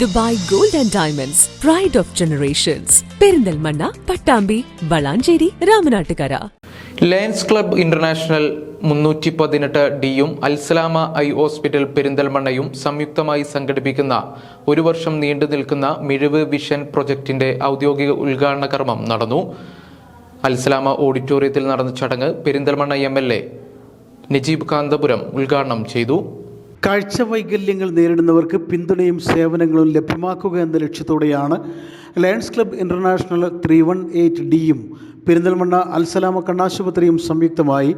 Dubai gold and diamonds pride of generations Perinthalmanna Pattambi Valanchery Ramanattukara. Lions club international മുന്നൂറ്റി പതിനെട്ട് ഡിയും Al Salama eye hospital പെരിന്തൽമണ്ണയും സംയുക്തമായി സംഘടിപ്പിക്കുന്ന ഒരു വർഷം നീണ്ടു നിൽക്കുന്ന മിഴിവ് വിഷൻ പ്രൊജക്ടിന്റെ ഔദ്യോഗിക ഉദ്ഘാടന കർമ്മം നടന്നു. അൽസലാമ ഓഡിറ്റോറിയത്തിൽ നടന്ന ചടങ്ങ് Perinthalmanna M L A Najeeb Kanthapuram ഉദ്ഘാടനം ചെയ്തു. കാഴ്ച വൈകല്യങ്ങൾ നേരിടുന്നവർക്ക് പിന്തുണയും സേവനങ്ങളും ലഭ്യമാക്കുക എന്ന ലക്ഷ്യത്തോടെയാണ് lions club international three one eight ഡിയും പെരിന്തൽമണ്ണ അൽസലാമ കണ്ണാശുപത്രിയും സംയുക്തമായി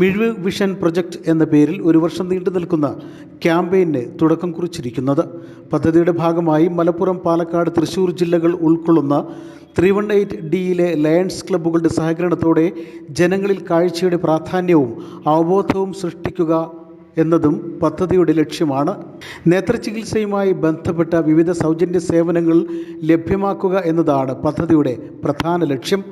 മിഴിവ് വിഷൻ പ്രൊജക്ട് എന്ന പേരിൽ ഒരു വർഷം നീണ്ടു നിൽക്കുന്ന ക്യാമ്പയിന് തുടക്കം കുറിച്ചിരിക്കുന്നത്. പദ്ധതിയുടെ ഭാഗമായി മലപ്പുറം പാലക്കാട് തൃശൂർ ജില്ലകൾ ഉൾക്കൊള്ളുന്ന ത്രീ വൺ എയ്റ്റ് ഡിയിലെ ലയൺസ് ക്ലബ്ബുകളുടെ സഹകരണത്തോടെ ജനങ്ങളിൽ കാഴ്ചയുടെ പ്രാധാന്യവും അവബോധവും സൃഷ്ടിക്കുക എന്നതും പദ്ധതിയുടെ ലക്ഷ്യമാണ്. നേത്രചികിത്സയുമായി ബന്ധപ്പെട്ട വിവിധ സൗജന്യ സേവനങ്ങൾ ലഭ്യമാക്കുക എന്നതാണ് പദ്ധതിയുടെ പ്രധാന ലക്ഷ്യം.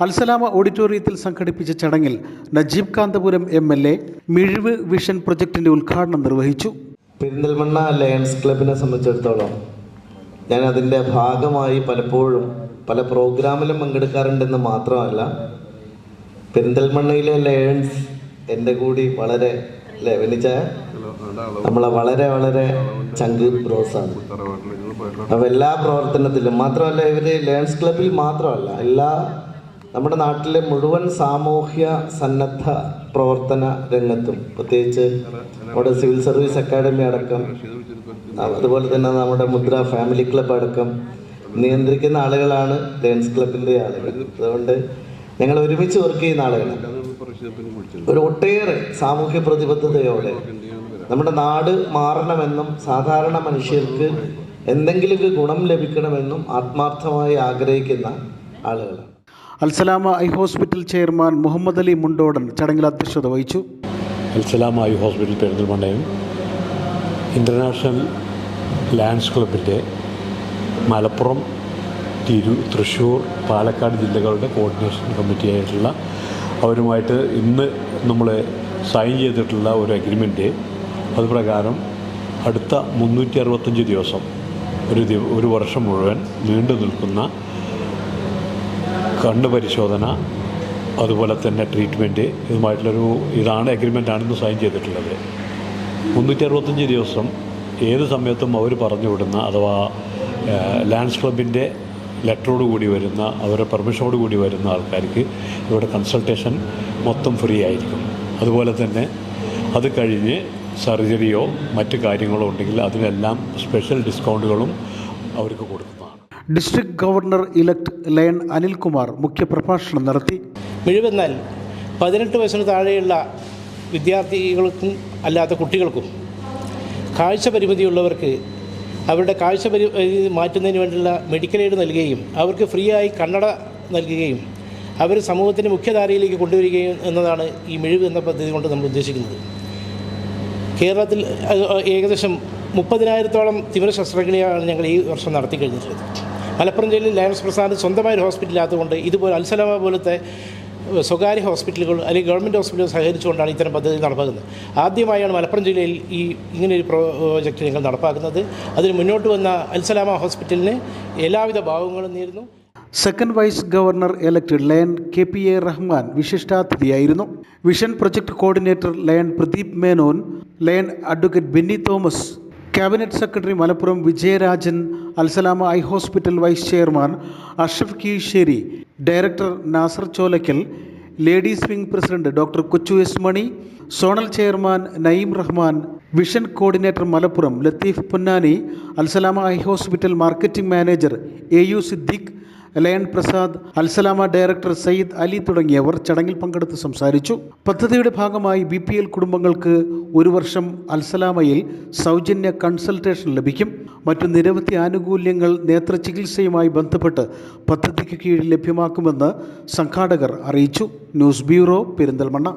അൽസലാമ ഓഡിറ്റോറിയത്തിൽ സംഘടിപ്പിച്ച ചടങ്ങിൽ Najeeb Kanthapuram M L A Mizhivu vision പ്രൊജക്ടിന്റെ ഉദ്ഘാടനം നിർവഹിച്ചു. പെരിന്തൽമണ്ണ ലയൺസ് ക്ലബിനെ സംബന്ധിച്ചിടത്തോളം ഞാൻ അതിന്റെ ഭാഗമായി പലപ്പോഴും പല പ്രോഗ്രാമിലും പങ്കെടുക്കാറുണ്ടെന്ന് മാത്രമല്ല പെരിന്തൽമണ്ണയിലെ ലയൺസ് എന്റെ കൂടി വളരെ അല്ലേ വെല്ലിച്ച നമ്മളെ വളരെ വളരെ ചങ്ക് ബ്രോസാണ്. അപ്പോൾ എല്ലാ പ്രവർത്തനത്തിലും മാത്രമല്ല ഇവർ ലയൺസ് ക്ലബിൽ മാത്രമല്ല എല്ലാ നമ്മുടെ നാട്ടിലെ മുഴുവൻ സാമൂഹ്യ സന്നദ്ധ പ്രവർത്തന രംഗത്തും പ്രത്യേകിച്ച് നമ്മുടെ സിവിൽ സർവീസ് അക്കാഡമി അടക്കം അതുപോലെ തന്നെ നമ്മുടെ മുദ്ര ഫാമിലി ക്ലബ് അടക്കം നിയന്ത്രിക്കുന്ന ആളുകളാണ് ലയൺസ് ക്ലബിന്റെ ആളുകൾ. അതുകൊണ്ട് ഞങ്ങൾ ഒരുമിച്ച് വർക്ക് ചെയ്യുന്ന ആളുകളാണ്. ഒരു ഒട്ടേറെ സാമൂഹ്യ പ്രതിബദ്ധതയോടെ നമ്മുടെ നാട് മാറണമെന്നും സാധാരണ മനുഷ്യർക്ക് എന്തെങ്കിലുമൊക്കെ ഗുണം ലഭിക്കണമെന്നും ആത്മാർത്ഥമായി ആഗ്രഹിക്കുന്ന ആളുകളാണ്. Alsalama eye hospital chairman Muhammad Ali Mundodan ചടങ്ങിൽ അധ്യക്ഷത വഹിച്ചു. അൽസലാമ ഐ ഹോസ്പിറ്റൽ പെരുന്തൽമണ്ണയും ഇന്റർനാഷണൽ ലാൻഡ്സ് ക്ലബിന്റെ മലപ്പുറം തിരു തൃശ്ശൂർ പാലക്കാട് ജില്ലകളുടെ കോർഡിനേഷൻ കമ്മിറ്റി ആയിട്ടുള്ള അവരുമായിട്ട് ഇന്ന് നമ്മൾ സൈൻ ചെയ്തിട്ടുള്ള ഒരു അഗ്രിമെന്റ് അതുപ്രകാരം അടുത്ത മുന്നൂറ്റി അറുപത്തഞ്ച് ദിവസം ഒരു ഒരു വർഷം മുഴുവൻ നീണ്ടു നിൽക്കുന്ന കണ്ണ് പരിശോധന അതുപോലെ തന്നെ ട്രീറ്റ്മെന്റ് ഇതുമായിട്ടുള്ളൊരു ഇതാണ് അഗ്രിമെന്റാണ് സൈൻ ചെയ്തിട്ടുള്ളത്. മുന്നൂറ്റി അറുപത്തഞ്ച് ദിവസം ഏത് സമയത്തും അവർ പറഞ്ഞു വിടുന്ന അഥവാ ലാൻഡ്സ് ക്ലബിന്റെ ലെറ്ററോട് കൂടി വരുന്ന അവരുടെ പെർമിഷനോട് കൂടി വരുന്ന ആൾക്കാർക്ക് ഇവിടെ കൺസൾട്ടേഷൻ മൊത്തം ഫ്രീ ആയിരിക്കും. അതുപോലെ തന്നെ അത് കഴിഞ്ഞ് സർജറിയോ മറ്റു കാര്യങ്ങളോ ഉണ്ടെങ്കിൽ അതിനെല്ലാം സ്പെഷ്യൽ ഡിസ്കൗണ്ടുകളും അവർക്ക് കൊടുക്കുന്നതാണ്. District governor elect lion Anilkumar മുഖ്യപ്രഭാഷണം നടത്തി. മിഴിവെന്നാൽ പതിനെട്ട് വയസ്സിന് താഴെയുള്ള വിദ്യാർത്ഥികൾക്കും അല്ലാത്ത കുട്ടികൾക്കും കാഴ്ച പരിമിതിയുള്ളവർക്ക് അവരുടെ കാഴ്ച പരി മാറ്റുന്നതിന് വേണ്ടിയുള്ള മെഡിക്കൽ എയ്ഡ് നൽകുകയും അവർക്ക് ഫ്രീ ആയി കണ്ണട നൽകുകയും അവർ സമൂഹത്തിന്റെ മുഖ്യധാരയിലേക്ക് കൊണ്ടുവരികയും എന്നതാണ് ഈ മിഴിവ് എന്ന പദ്ധതി കൊണ്ട് നമ്മൾ ഉദ്ദേശിക്കുന്നത്. കേരളത്തിൽ ഏകദേശം മുപ്പതിനായിരത്തോളം തീവ്ര ശസ്ത്രക്രിയയാണ് ഞങ്ങൾ ഈ വർഷം നടത്തി കഴിഞ്ഞിട്ടുള്ളത് മലപ്പുറം ജില്ലയിൽ ലയൺസ് പ്രസാദ് സ്വന്തമായ ഒരു ഹോസ്പിറ്റലില്ലാത്തതുകൊണ്ട് ഇതുപോലെ അൽസലാമ പോലത്തെ സ്വകാര്യ ഹോസ്പിറ്റലുകൾ അല്ലെങ്കിൽ ഗവൺമെന്റ് ഹോസ്പിറ്റലുകൾ സഹകരിച്ചുകൊണ്ടാണ് ഇത്തരം പദ്ധതി നടപ്പാക്കുന്നത്. ആദ്യമായാണ് മലപ്പുറം ജില്ലയിൽ ഈ ഇങ്ങനെയൊരു പ്രോജക്റ്റ് ഞങ്ങൾ നടപ്പാക്കുന്നത്. അതിന് മുന്നോട്ട് വന്ന അൽസലാമ ഹോസ്പിറ്റലിന് എല്ലാവിധ ഭാവങ്ങളും നേരുന്നു. Second vice governor elect lion K P A Rahman വിശിഷ്ടാതിഥിയായിരുന്നു. Vision project coordinator lion Pradeep Menon lion advocate Benny Thomas cabinet secretary Malappuram Vijayarajan Alsalama eye hospital vice chairman Ashraf Keezhisseri director Nasar Cholakkal ladies wing president doctor Kochu S Mani zonal chairman Naeem Rahman vision coordinator Malappuram Latheef Ponnani Alsalama eye hospital marketing manager A U Siddique lion Prasad Alsalama director Sayyid Ali തുടങ്ങിയവർ ചടങ്ങിൽ പങ്കെടുത്ത് സംസാരിച്ചു. പദ്ധതിയുടെ ഭാഗമായി B കുടുംബങ്ങൾക്ക് ഒരു വർഷം അൽസലാമയിൽ സൗജന്യ കൺസൾട്ടേഷൻ ലഭിക്കും. മറ്റു നിരവധി ആനുകൂല്യങ്ങൾ നേത്രചികിത്സയുമായി ബന്ധപ്പെട്ട് പദ്ധതിക്ക് കീഴിൽ ലഭ്യമാക്കുമെന്ന് സംഘാടകർ അറിയിച്ചു. News bureau Perinthalmanna.